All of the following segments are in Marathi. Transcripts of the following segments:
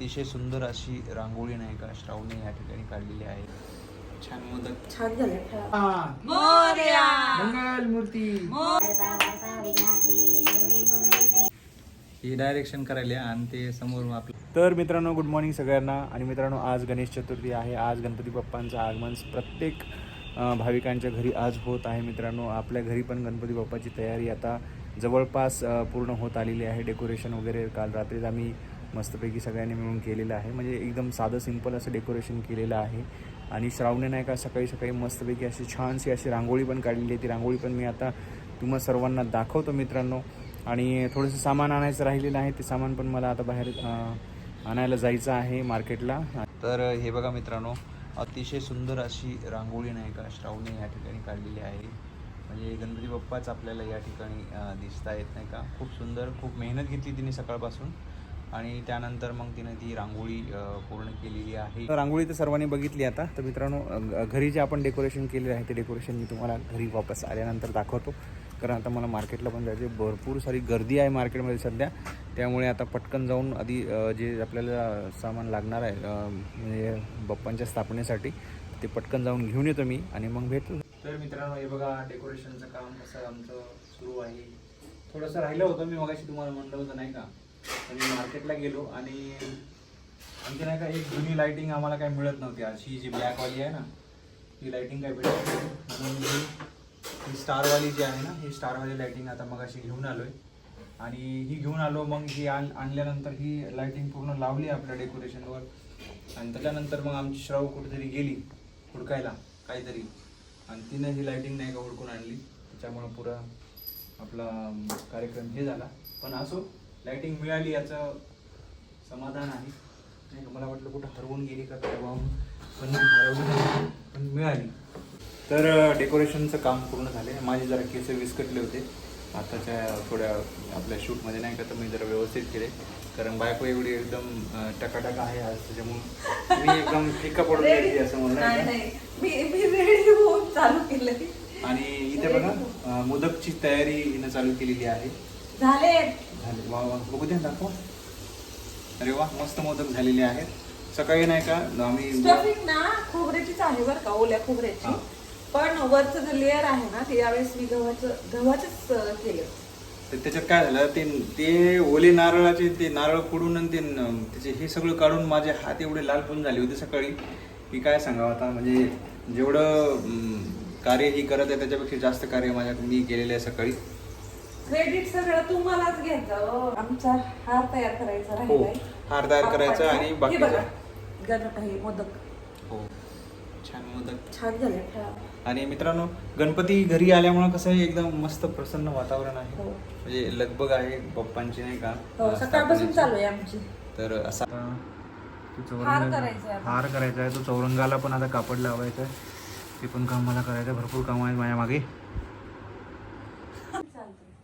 अतिशय सुंदर अशी रांगोळी नाही का श्रावणी या ठिकाणी काढलेली आहे. छान मोदक. छान झाले. मंगल मूर्ती ही डायरेक्शन करायला आणि ते समोर आपलं तर मित्रांनो गुड मॉर्निंग सगळ्यांना. आणि मित्रांनो आज गणेश चतुर्थी आहे. आज गणपती बाप्पांचं आगमन प्रत्येक भाविकांच्या घरी आज होत आहे मित्रांनो. आपल्या घरी पण गणपती बाप्पाची तयारी आता जवळपास पूर्ण होत आलेली आहे. डेकोरेशन वगैरे काल रात्रीच आम्ही मस्तपैकी सगळ्यांनी मिळून केलेलं आहे. म्हणजे एकदम साधं सिंपल असं डेकोरेशन केलेलं आहे. आणि श्रावणे नाही का सकाळी सकाळी मस्तपैकी अशी छानशी अशी रांगोळी पण काढलेली आहे. ती रांगोळी पण मी आता तुम्हा सर्वांना दाखवतो मित्रांनो. आणि थोडंसं सामान आणायचं राहिलेलं आहे. ते सामान पण मला आता बाहेर आणायला जायचं आहे मार्केटला. तर हे बघा मित्रांनो अतिशय सुंदर अशी रांगोळी नाही का श्रावणी या ठिकाणी काढलेली आहे. म्हणजे गणपती बाप्पाच आपल्याला या ठिकाणी दिसता येत नाही का. खूप सुंदर खूप मेहनत घेतली तिने सकाळपासून. आणि त्यानंतर मग तिने ती रांगोळी पूर्ण केलेली आहे. रांगोळी तर सर्वांनी बघितली आता. तर मित्रांनो घरी जे आपण डेकोरेशन केलेलं आहे ते डेकोरेशन मी तुम्हाला घरी वापस आल्यानंतर दाखवतो. कारण आता मला मार्केटला पण जायचे भरपूर सारी गर्दी आहे मार्केटमध्ये सध्या. त्यामुळे आता पटकन जाऊन आधी जे आपल्याला सामान लागणार आहे म्हणजे बाप्पांच्या स्थापनेसाठी ते पटकन जाऊन घेऊन येतो मी आणि मग भेटतो तर मित्रांनो हे बघा डेकोरेशनचं काम कसं आमचं सुरू आहे. थोडंसं राहिलं होतं मी मगाशी तुम्हाला म्हणलं होतं नाही का? मी मार्केटला गेलो आणि आमची नाही का एक जुनी लायटिंग आम्हाला काय मिळत नव्हती. अशी जी ब्लॅकवाली आहे ना ती लायटिंग काय भेटत नव्हती. म्हणून ही स्टारवाली जी आहे ना ही स्टारवाली लायटिंग आता मग अशी घेऊन आहे आणि ही घेऊन आलो मग ही आण आणल्यानंतर ही लायटिंग पूर्ण लावली आपल्या डेकोरेशनवर आणि त्याच्यानंतर मग आमची श्राव कुठेतरी गेली हुडकायला काहीतरी. आणि तिनं ही लायटिंग नाही का हुडकून आणली. त्याच्यामुळं पुरा आपला कार्यक्रम हे झाला. पण असो लाइटिंग मिळाली याचं समाधान आहे. नाही मला वाटलं कुठं हरवून गेली का काय वाहून पण हरवली नाही, पण मिळाली. तर डेकोरेशनचं काम पूर्ण झाले माझे जरा केस विस्कटले होते. आताच्या थोड्या आपल्या शूटमध्ये नाही का तर मी जरा व्यवस्थित केले. कारण बायको एवढी एकदम टकाटक आहे आज त्याच्यामुळे मी एकदम फिक्का पडून गेली असं म्हणलं? आणि इथे बघा मोदकची तयारी हिनं चालू केलेली आहे. झाले. झाले. वा वा. बघू द्या दाखवा. अरे वा मस्त मोदक झालेले आहेत. सकाळी नाही का आम्ही स्टफिंग ना खोबऱ्याचीच आहे बरं का ओल्या खोबऱ्याची. पण वरचं जे लेअर आहे ना ते यावेळेस मी गव्हाचं गव्हाचंच केलं. तर त्याच्यात काय झालं ते ते ओले नारळाचे ते नारळ फोडून आणि ते त्याचे हे सगळं काढून माझे हात एवढे लाल पण झाले होते सकाळी. की काय सांगावं आता? म्हणजे जेवढं कार्य ही करत आहे त्याच्यापेक्षा जास्त कार्य माझ्या मी केलेलं आहे सकाळी. क्रेडिट सगळं तुम्हालाच घ्यायचं हो. आमचा हार तयार करायचा हो राहिलाय हार तयार करायचा आणि हे बाकी बघा गणप हे मोदक हो छान मोदक छान झाले हा. आणि मित्रांनो गणपती घरी आल्यामुळे कसं आहे एकदम मस्त प्रसन्न वातावरण आहे हो. म्हणजे लगबग आहे बाप्पांची नाही का हो सकाळपासून स्थापनेची. चालू आहे आमची तर असा तो चौरंग- हार करायचा आहे. हार करायचा आहे तो चौरंगाला पण आता कापड लावायचं आहे ते पण काम मला करायचं आहे भरपूर काम आहेत माझ्या मागे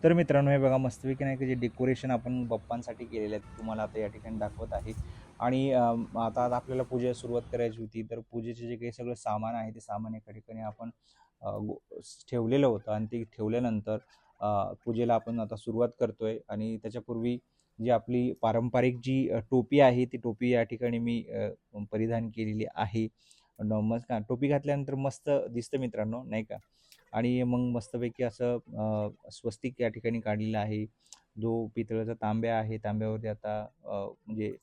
तर मित्रांनो हे बघा मस्तपैकी नाही की जे डेकोरेशन आपण बाप्पांसाठी केलेलं आहे तुम्हाला आता या ठिकाणी दाखवत आहे. आणि आता आता आपल्याला पूजा सुरुवात करायची होती तर पूजेचे जे काही सगळं सामान आहे ते सामान एका ठिकाणी आपण ठेवलेलं होतं. आणि ते ठेवल्यानंतर पूजेला आपण आता सुरुवात करतोय. आणि त्याच्यापूर्वी जी आपली पारंपरिक जी टोपी आहे ती टोपी या ठिकाणी मी परिधान केलेली आहे. न- मस्त का टोपी घातल्यानंतर मस्त दिसतं मित्रांनो नाही का? आणि मग मस्तपैकी असं स्वस्तिक या ठिकाणी काढलेलं आहे. जो पितळाचा तांब्या आहे तांब्यावरती आता म्हणजे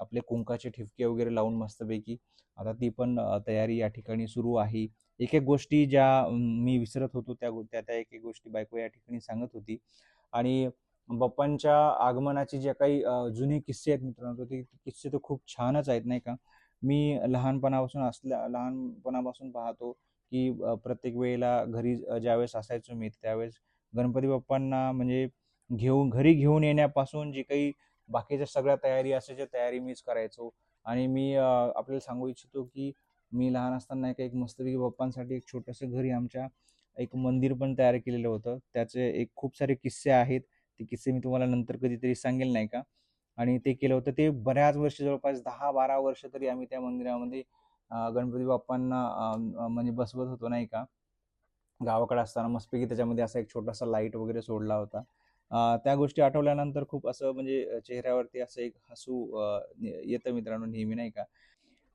आपले कुंकाचे ठिपके वगैरे लावून मस्तपैकी आता ती पण तयारी या ठिकाणी सुरू आहे. एक एक गोष्टी ज्या मी विसरत होतो त्या गो- त्या त्या एक एक गोष्टी बायको या ठिकाणी सांगत होती. आणि बाप्पांच्या आगमनाचे जे काही जुने किस्से आहेत मित्रांनो ते किस्से तर खूप छानच आहेत नाही का? मी लहानपणापासून असल्या लहानपणापासून पाहतो. की प्रत्येक वेळेला घरी ज्यावेळेस असायचो मी त्यावेळेस गणपती बाप्पांना म्हणजे घेऊन घरी घेऊन येण्यापासून जी काही बाकीच्या सगळ्या तयारी असायच्या तयारी मीच करायचो. आणि मी आपल्याला सांगू इच्छितो की मी लहान असताना एक एक मस्तपैकी बाप्पांसाठी एक छोटंसं घरी आमच्या. एक मंदिर पण तयार केलेलं होतं. त्याचे एक खूप सारे किस्से आहेत. ते किस्से मी तुम्हाला नंतर कधीतरी सांगेल नाही का? आणि ते केलं होतं ते बऱ्याच वर्ष जवळपास दहा बारा वर्ष तरी आम्ही त्या मंदिरामध्ये गणपती बाप्पांना म्हणजे बसवत होतो नाही का? गावाकडे असताना मस्तपैकी त्याच्यामध्ये असा एक छोटासा लाइट वगैरे सोडला होता. त्या गोष्टी आठवल्यानंतर खूप असं म्हणजे चेहऱ्यावरती असं एक हसू येतं मित्रांनो नेहमी नाही का?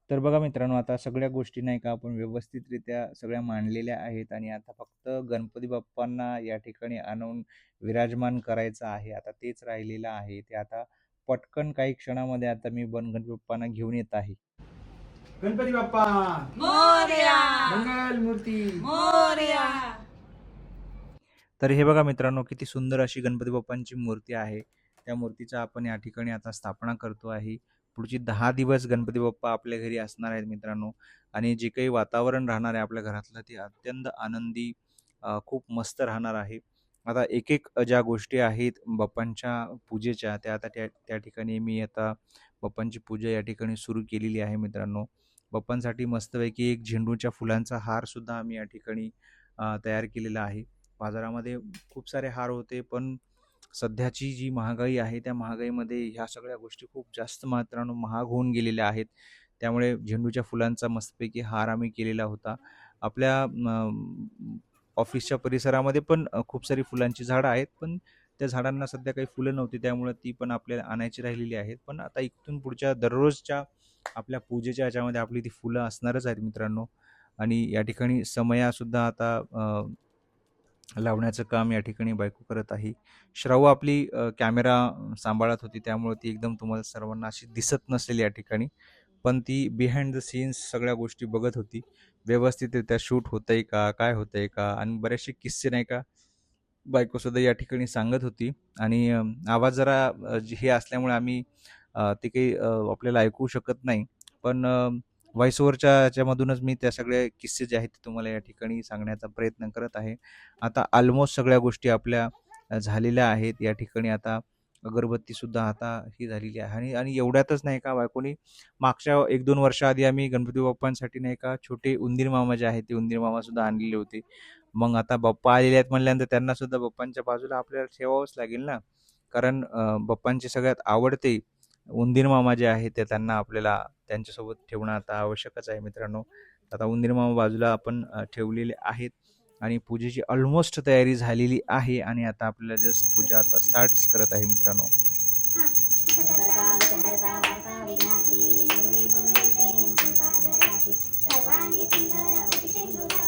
तर बघा मित्रांनो आता सगळ्या गोष्टी नाही का आपण व्यवस्थितरित्या सगळ्या मांडलेल्या आहेत आणि आता फक्त गणपती बाप्पांना या ठिकाणी आणून विराजमान करायचं आहे. आता तेच राहिलेलं आहे. ते आता पटकन काही क्षणामध्ये आता मी बन गणपती बाप्पांना घेऊन येत आहे. गणपती बाप्पा. मोर्या. मंगल मूर्ती मोर्या. तर हे बघा मित्रांनो किती सुंदर अशी गणपती बाप्पांची मूर्ती आहे. त्या मूर्तीचा आपण या ठिकाणी आता स्थापना करतो आहे. पुढची दहा दिवस गणपती बाप्पा आपल्या घरी असणार आहेत मित्रांनो. आणि जे काही वातावरण राहणार आहे आपल्या घरातलं ते अत्यंत आनंदी खूप मस्त राहणार आहे. आता एक एक ज्या गोष्टी आहेत बाप्पांच्या पूजेच्या त्या आता त्या त्या ठिकाणी मी आता बाप्पांची पूजा या ठिकाणी सुरू केलेली आहे मित्रांनो. बाप्पांसाठी मस्तपैकी एक झेंडूच्या फुलांचा हार सुद्धा आम्ही या ठिकाणी तयार केलेला आहे. बाजारामध्ये खूप सारे हार होते पण सध्याची जी महागाई आहे त्या महागाईमध्ये ह्या सगळ्या गोष्टी खूप जास्त मात्रानं महाग होऊन गेलेल्या आहेत. त्यामुळे झेंडूच्या फुलांचा मस्तपैकी हार आम्ही केलेला होता. आपल्या ऑफिसच्या परिसरामध्ये पण खूप सारी फुलांची झाडं आहेत पण त्या झाडांना सध्या काही फुलं नव्हती त्यामुळे ती पण आपल्याला आणायची राहिलेली आहेत. पण आता इथून पुढच्या दररोजच्या आपल्या पूजेच्या याच्यामध्ये आपली ती फुलं असणारच आहेत मित्रांनो. आणि या ठिकाणी समयासुद्धा आता लावण्याचं काम या ठिकाणी बायको करत आहे. श्राव आपली कॅमेरा सांभाळत होती त्यामुळे ती एकदम तुम्हाला सर्वांना अशी दिसत नसेल या ठिकाणी. पण ती बिहाइंड द सीन्स सगळ्या गोष्टी बघत होती. व्यवस्थितरित्या शूट होतंय का काय होतंय का आणि बरेचसे किस्से नाही का बायकोसुद्धा या ठिकाणी सांगत होती. आणि आवाज जरा हे असल्यामुळे आम्ही ते काही आपल्याला ऐकू शकत नाही. पण व्हॉइस ओव्हरच्या याच्यामधूनच मी त्या सगळ्या किस्से जे आहेत ते तुम्हाला या ठिकाणी सांगण्याचा प्रयत्न करत आहे. आता ऑलमोस्ट सगळ्या गोष्टी आपल्या झालेल्या आहेत. या ठिकाणी आता अगरबत्तीसुद्धा आता ही झालेली आहे. आणि आणि एवढ्यातच नाही का बायकोनी मागच्या एक दोन वर्षाआधी आम्ही गणपती बाप्पांसाठी नाही का छोटे उंदीर मामा जे आहेत ते उंदीर मामासुद्धा आणलेले होते. मग आता बाप्पा आलेले आहेत म्हणल्यानंतर त्यांनासुद्धा बाप्पांच्या बाजूला आपल्याला ठेवावंच लागेल ना. कारण अ, बाप्पांचे सगळ्यात आवडते उंदीर मामा जे आहे ते त्यांना आपल्याला त्यांच्यासोबत ठेवणं आता आवश्यकच आहे मित्रांनो. आता उंदीर मामा बाजूला आपण ठेवलेले आहेत आणि पूजेची ऑलमोस्ट तयारी झालेली आहे आणि आता आपल्याला जस्ट पूजा आता स्टार्ट करत आहे मित्रांनो. लंबोदरी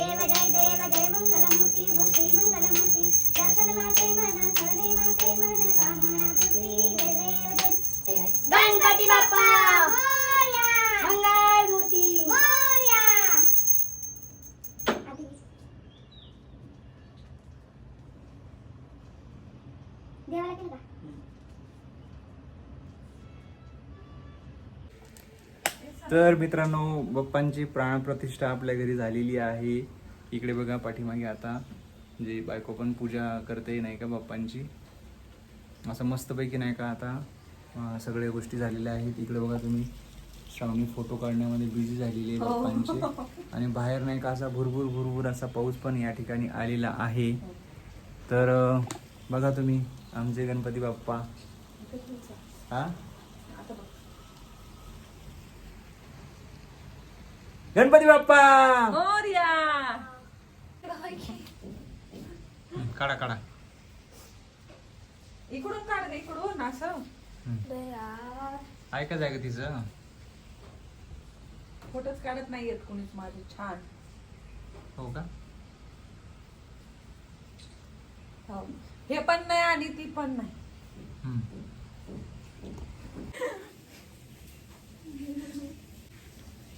தேவ ஜெய் தேவ ஜெய மங்களமூர்த்தி பூசி மங்களமூர்த்தி. தர்சன மாதே மன சரணே மாதே மன காமனா பூசி தேவ ஜெய கணபதி பாப்பா तर मित्रांनो बाप्पांची प्राणप्रतिष्ठा आपल्या घरी झालेली आहे. इकडे बघा पाठीमागे आता. जे बायको पण पूजा करते नाही का बाप्पांची? असं मस्तपैकी नाही का आता सगळ्या गोष्टी झालेल्या आहेत. इकडे बघा तुम्ही श्रावणी फोटो काढण्यामध्ये बिझी झालेली आहे बाप्पांची. आणि बाहेर नाही का असा भुरभुर भुरभुर असा पाऊस पण या ठिकाणी आलेला आहे. तर बघा तुम्ही आमचे गणपती बाप्पा. हा? गणपती बाप्पा! मोर्या! काढा काढा. इकडून काढ रे, इकडून असं. ऐकायचं आहे का तिचं. फोटोच काढत नाहीयेत कोणीच माझे छान. हो का? हो. हे पण नाही आणि ती पण नाही. हम्म.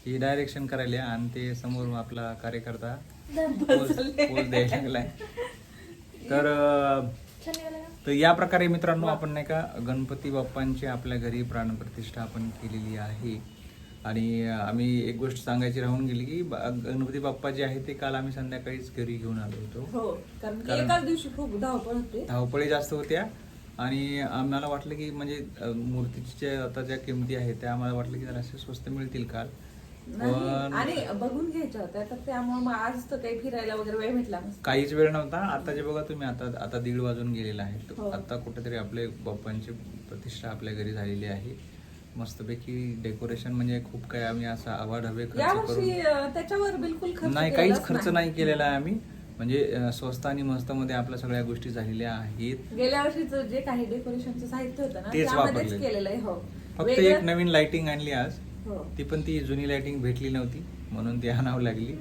ही डायरेक्शन करायला आणि ते समोर आपला कार्यकर्ता द्यायला लागलाय. तर तर या प्रकारे मित्रांनो आपण नाही का गणपती बाप्पांची आपल्या घरी प्राणप्रतिष्ठा आपण केलेली आहे. आणि आम्ही एक गोष्ट सांगायची राहून गेली की गणपती बाप्पा जे आहे ते काल आम्ही संध्याकाळीच घरी घेऊन आलो होतो. हो कारण दिवशी खूप धावपळ होते. धावपळी जास्त होत्या. आणि आम्हाला वाटलं की म्हणजे मूर्तीच्या आता ज्या किमती आहेत त्या आम्हाला वाटलं की जराशे स्वस्त मिळतील काल. नाही, पण आणि बघून घ्यायच्या होत्या तर त्यामुळे मग आज तर काही फिरायला वगैरे वेळ भेटला नसता. काहीच वेळ नव्हता आता जे बघा तुम्ही आता आता दीड वाजून गेलेला आहे हो. आता कुठेतरी आपले बाप्पांची प्रतिष्ठा आपल्या घरी झालेली आहे मस्तपैकी डेकोरेशन म्हणजे खूप काही आम्ही असा खर्च करून अं, त्याच्यावर बिलकुल खर्च नाही काहीच खर्च नाही केलेला आहे आम्ही म्हणजे अ, स्वस्त आणि मस्त मध्ये आपल्या सगळ्या गोष्टी झालेल्या आहेत गेल्या वर्षीचं जे काही डेकोरेशनचं साहित्य होतं ना तेच त्यामध्येच. केलेलं आहे हो फक्त वेगळं- एक नवीन लाइटिंग आणली आज. ती पण ती जुनी लाइटिंग भेटली नव्हती म्हणून ती आणावं लागली.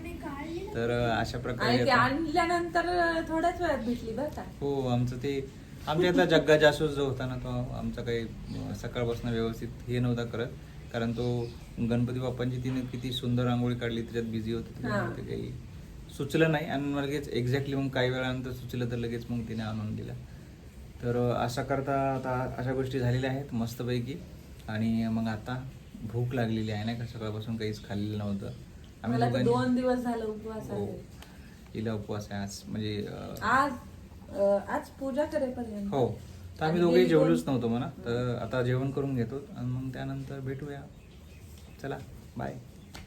तर अशा प्रकारे आणि ते आता- आणल्यानंतर थोड्याच वेळात भेटली बरं का. हो आमचं ते आमच्या आता जग्गा जासूस जो होता ना तो आमचा काही अं, सकाळपासून व्यवस्थित हे नव्हता करत. कारण तो गणपती बाप्पांची तिने किती सुंदर रांगोळी काढली त्याच्यात बिझी होतं त्याच्यामुळे ते काही सुचलं नाही. आणि मग लगेच एक्झॅक्टली मग काही वेळानंतर सुचलं तर लगेच मग तिने आणून दिला. तर अं, अशा करता आता अशा गोष्टी झालेल्या आहेत मस्तपैकी. आणि मग आता भूक लागलेली आहे नाही का? सकाळपासून काहीच खाल्लेलं नव्हतं. मला तर दोघांनी- दोन दिवस झालं उपवास हो. आहे. हिला उपवास आहे आज. म्हणजे अं, आज अं, आज पूजा करेपर्यंत. हो. तर आम्ही आणि गेली दोन- जेवलोच नव्हतो म्हणा. तर आता जेवण करून घेतो. आणि मग त्यानंतर भेटूया. चला. बाय.